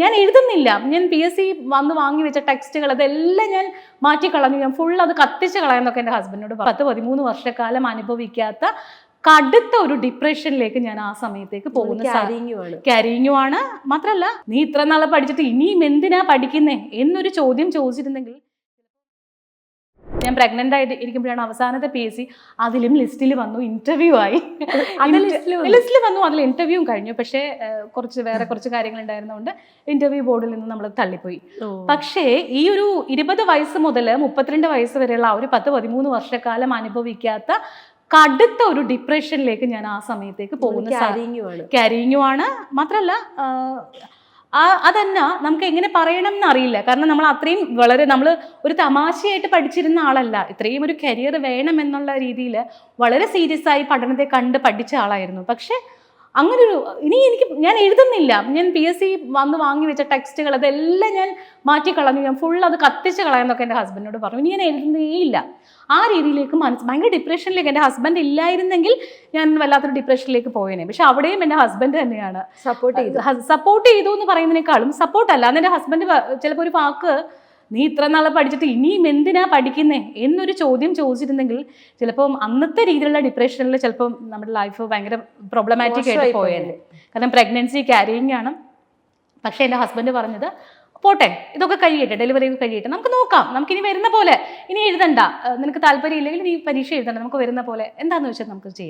ഞാൻ എഴുതുന്നില്ല. ഞാൻ പി എസ് സി വന്ന് വാങ്ങി വെച്ച ടെക്സ്റ്റുകൾ അതെല്ലാം ഞാൻ മാറ്റിക്കളഞ്ഞു. ഞാൻ ഫുൾ അത് കത്തിച്ച് കളയാന്നൊക്കെ എന്റെ ഹസ്ബൻഡിനോട്. പത്ത് പതിമൂന്ന് വർഷക്കാലം അനുഭവിക്കാത്ത കടുത്ത ഒരു ഡിപ്രഷനിലേക്ക് ഞാൻ ആ സമയത്തേക്ക് പോകുന്ന ക്യാരിങ്ങും ആണ് മാത്രല്ല നീ ഇത്ര നാളെ പഠിച്ചിട്ട് ഇനിയും എന്തിനാ പഠിക്കുന്നേ? എന്നൊരു ചോദ്യം ചോദിച്ചിരുന്നെങ്കിൽ ഞാൻ പ്രഗ്നന്റ് ആയിട്ട് ഇരിക്കുമ്പോഴാണ് അവസാനത്തെ പി എസ് സി അതിലും ലിസ്റ്റിൽ വന്നു ഇന്റർവ്യൂ ആയി. ലിസ്റ്റിൽ വന്നു. അതിൽ ഇന്റർവ്യൂ കഴിഞ്ഞു. പക്ഷേ കുറച്ച് വേറെ കുറച്ച് കാര്യങ്ങൾ ഉണ്ടായിരുന്നതുകൊണ്ട് ഇന്റർവ്യൂ ബോർഡിൽ നിന്ന് നമ്മൾ തള്ളിപ്പോയി. പക്ഷേ ഈ ഒരു ഇരുപത് വയസ്സ് മുതൽ മുപ്പത്തിരണ്ട് വയസ്സ് വരെയുള്ള ആ ഒരു പത്ത് പതിമൂന്ന് വർഷക്കാലം അനുഭവിക്കാത്ത കടുത്ത ഒരു ഡിപ്രഷനിലേക്ക് ഞാൻ ആ സമയത്തേക്ക് പോകുന്ന ആണ്. മാത്രല്ല ആ അതന്നെ? നമുക്ക് എങ്ങനെ പറയണം എന്നറിയില്ല കാരണം നമ്മൾ അത്രയും വളരെ നമ്മൾ ഒരു തമാശയായിട്ട് പഠിച്ചിരുന്ന ആളല്ല. ഇത്രയും ഒരു കരിയർ വേണം എന്നുള്ള രീതിയിൽ വളരെ സീരിയസ് ആയി പഠനത്തെ കണ്ട് പഠിച്ച ആളായിരുന്നു. പക്ഷെ അങ്ങനെ ഒരു ഇനി എനിക്ക് ഞാൻ എഴുതുന്നില്ല. ഞാൻ പി എസ് സി വന്ന് വാങ്ങി വെച്ച ടെക്സ്റ്റുകൾ അതെല്ലാം ഞാൻ മാറ്റിക്കളഞ്ഞു. ഞാൻ ഫുൾ അത് കത്തിച്ച് കളയാന്നൊക്കെ എന്റെ ഹസ്ബൻഡിനോട് പറഞ്ഞു. ഇനി ഞാൻ എഴുതുന്നേയില്ല. ആ രീതിയിലേക്ക് മനസ്സ് ഭയങ്കര ഡിപ്രഷനിലേക്ക് എന്റെ ഹസ്ബൻഡ് ഇല്ലായിരുന്നെങ്കിൽ ഞാൻ വല്ലാത്തൊരു ഡിപ്രഷനിലേക്ക് പോയേനെ. പക്ഷെ അവിടെയും എന്റെ ഹസ്ബൻഡ് തന്നെയാണ്. സപ്പോർട്ട് ചെയ്തു. സപ്പോർട്ട് ചെയ്തു എന്ന് പറയുന്നതിനേക്കാളും സപ്പോർട്ടല്ല അന്ന് എന്റെ ഹസ്ബൻഡ് ചിലപ്പോൾ ഒരു വാക്ക് നീ ഇത്ര നാളെ പഠിച്ചിട്ട് ഇനിയും എന്തിനാ പഠിക്കുന്നേ എന്നൊരു ചോദ്യം ചോദിച്ചിരുന്നെങ്കിൽ ചിലപ്പം അന്നത്തെ രീതിയിലുള്ള ഡിപ്രഷനിൽ ചിലപ്പം നമ്മുടെ ലൈഫ് ഭയങ്കര പ്രോബ്ലമാറ്റിക് ആയിട്ട് പോയേനെ. കാരണം പ്രഗ്നൻസി ക്യാരിയിങ് ആണ്. പക്ഷേ എന്റെ ഹസ്ബൻഡ് പറഞ്ഞത് പോട്ടെ ഇതൊക്കെ കഴിയട്ടെ ഡെലിവറി ഒക്കെ കഴിയട്ടെ നമുക്ക് നോക്കാം നമുക്ക് ഇനി വരുന്ന പോലെ ഇനി എഴുതണ്ട നിനക്ക് താല്പര്യം ഇല്ലെങ്കിൽ നീ പരീക്ഷ എഴുതണ്ട നമുക്ക് വരുന്ന പോലെ എന്താണെന്ന് വെച്ചാൽ നമുക്ക് ചെയ്യാം.